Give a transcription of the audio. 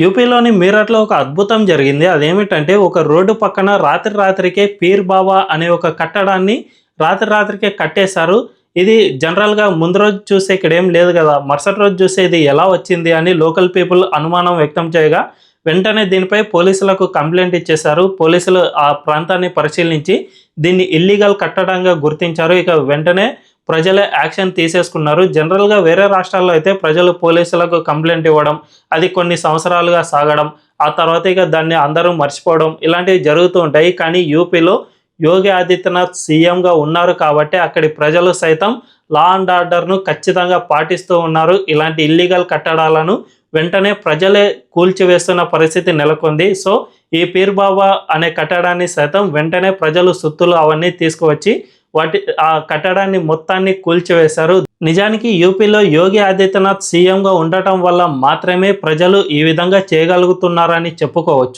యూపీలోని మీరట్లో ఒక అద్భుతం జరిగింది. అదేమిటంటే ఒక రోడ్డు పక్కన రాత్రి రాత్రికే పీర్ బాబా అనే ఒక కట్టడాన్ని రాత్రి రాత్రికే కట్టేశారు. ఇది జనరల్గా ముందు రోజు చూస్తే ఇక్కడ ఏం లేదు కదా. మరుసటి రోజు చూస్తే ఇది ఎలా వచ్చింది అని లోకల్ పీపుల్ అనుమానం వ్యక్తం చేయగా వెంటనే దీనిపై పోలీసులకు కంప్లైంట్ ఇచ్చేశారు. పోలీసులు ఆ ప్రాంతాన్ని పరిశీలించి దీన్ని ఇల్లీగల్ కట్టడంగా గుర్తించారు. ఇక వెంటనే ప్రజలే యాక్షన్ తీసేసుకున్నారు. జనరల్గా వేరే రాష్ట్రాల్లో అయితే ప్రజలు పోలీసులకు కంప్లైంట్ ఇవ్వడం అది కొన్ని సంవత్సరాలుగా సాగడం ఆ తర్వాత ఇక దాన్ని అందరూ మర్చిపోవడం ఇలాంటివి జరుగుతూ ఉంటాయి. కానీ యూపీలో యోగి ఆదిత్యనాథ్ సీఎంగా ఉన్నారు కాబట్టి అక్కడి ప్రజలు సైతం లా అండ్ ఆర్డర్ను ఖచ్చితంగా పాటిస్తూ ఉన్నారు. ఇలాంటి ఇల్లీగల్ కట్టడాలను వెంటనే ప్రజలే కూల్చివేస్తున్న పరిస్థితి నెలకొంది. సో ఈ పీర్ బాబా అనే కట్టడాన్ని సైతం వెంటనే ప్రజలు సుత్తులు అవన్నీ తీసుకువచ్చి వాటి ఆ కట్టడాన్ని మొత్తాన్ని కూల్చివేశారు. నిజానికి యూపీలో యోగి ఆదిత్యనాథ్ సీఎంగా ఉండటం వల్ల మాత్రమే ప్రజలు ఈ విధంగా చేయగలుగుతున్నారని చెప్పుకోవచ్చు.